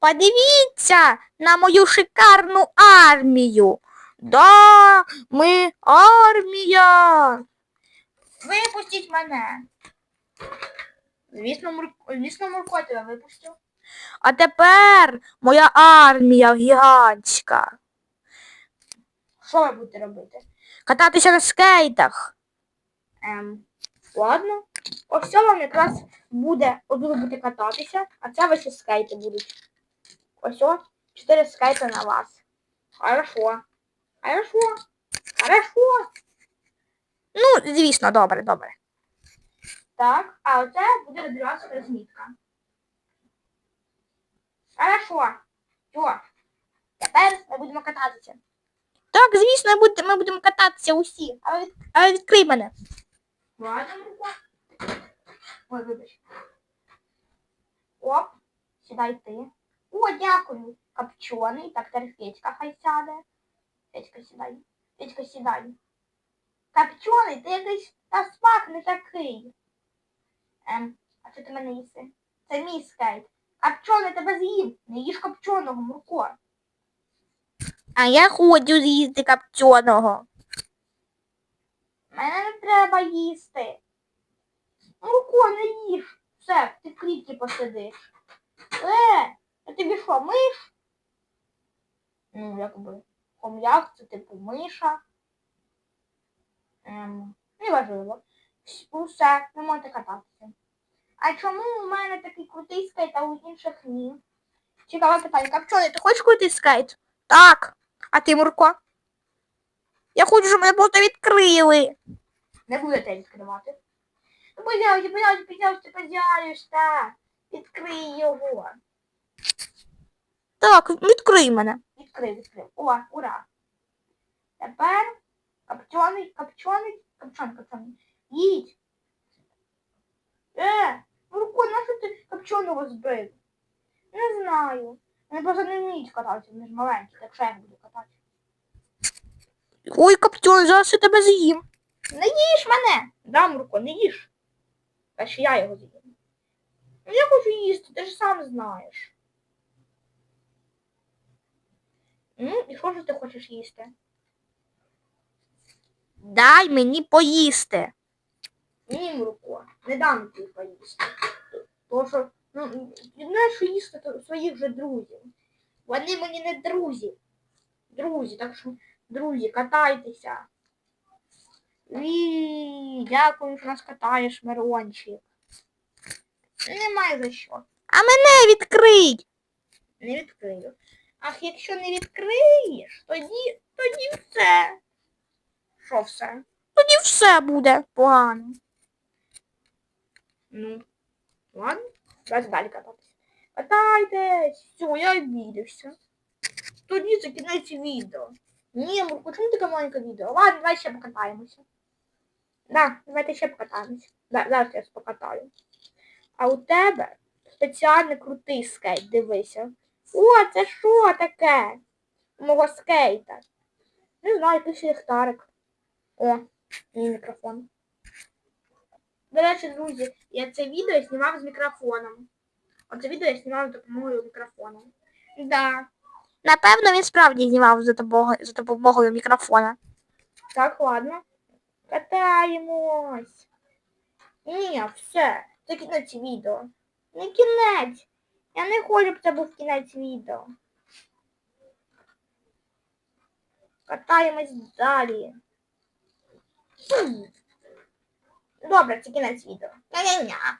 Подивіться на мою шикарну армію. Да, ми армія. Випустіть мене. Звісно, Мур... Звісно, Мурко тебе випустив. А тепер моя армія гігантська. Що ви будете робити? Кататися на скейтах. Ем, ладно. Ось це вам якраз буде, от ви будете кататися, а це ваші скейти будуть. Ось о, чотири скейти на вас. Хорошо. Хорошо. Хорошо. Ну, звісно, добре, добре. Так, а оце буде вас розмітка. Хорошо. Все. Тепер ми будемо кататися. Так, звісно, ми будемо кататися усі. Але, від- але відкрий мене. Ладно, Мурко. Ой, вибач. Оп, сідай ти. О, дякую. Копчений. Так, тепер Федька хай сяде. Федька сідай. Федька сідай. Копчений, ти якийсь та смак не такий. Ем, а що ти мене їси? Це мій скейт. Копчений тебе з'їв. Не їж копченого, Мурко. А я хочу з'їсти копченого. Мене не треба їсти. Мурко, не їж. Все, ти в клітці посидиш. Е, а тобі що, миш? Ну, якби хом'як, це типу миша. Ем, неважливо. Усе, ви можете кататися. А чому у мене такий крутий скейт, а у інших ні? Цікаве питання. Капчони, ти хочеш крутий скейт? Так. А ти, Мурко? Я хочу, щоб мене просто відкрили. Не будете відкривати. Ну, пожалуйста, пожалуйста, пожалуйста, пожалуйста. Відкрий його. Так, відкрий мене. Відкрив, відкрив. О, ура. Тепер копчений, копчений, копчений, копчений. Їдь. Е, Мурко, на що ти копченого збив? Не знаю. Вони просто не вміють кататися, вони ж маленькі, так що я буду катати. Ой, копчений, зараз я тебе з'їм. Не їж мене. Да, Мурко, не їж. Та ще я його з'їм. Я хочу їсти, ти ж сам знаєш. Ну, і що ж ти хочеш їсти? Дай мені поїсти. Ні, Мурко, не дам тобі поїсти. Тому що, ну, знаєш, що їсти то своїх же друзів. Вони мені не друзі. Друзі, так що, друзі, катайтеся. І дякую, що нас катаєш, Мирончик. Немає за що. А мене відкрий. Не відкрию. Ах, якщо не відкриєш, тоді, тоді все. Що все? Тоді все буде погано. Ну, ладно, давайте далі кататися. Катайтесь, все, я обідався. Тоді це відео. Ні, Мурко, чому таке маленьке відео? Ладно, давай ще покатаємося. Да, давайте ще покатаємося. Да, зараз я покатаю. А у тебе спеціальний крутий скейт, дивися. О, це що таке? Мого скейта. Не знаю, якийсь ліхтарик. О, мій мікрофон. До речі, друзі, я це відео знімав з мікрофоном. Оце відео я знімав з допомогою мікрофона. Да. Напевно, він справді знімав за допомогою, за допомогою мікрофона. Так, ладно. Катаємось. Ні, все. Це кінець відео. Не кінець. Я не хочу, щоб це був кінець відео. Катаємось далі. Добре, це кінець відео. Ня-ня-ня.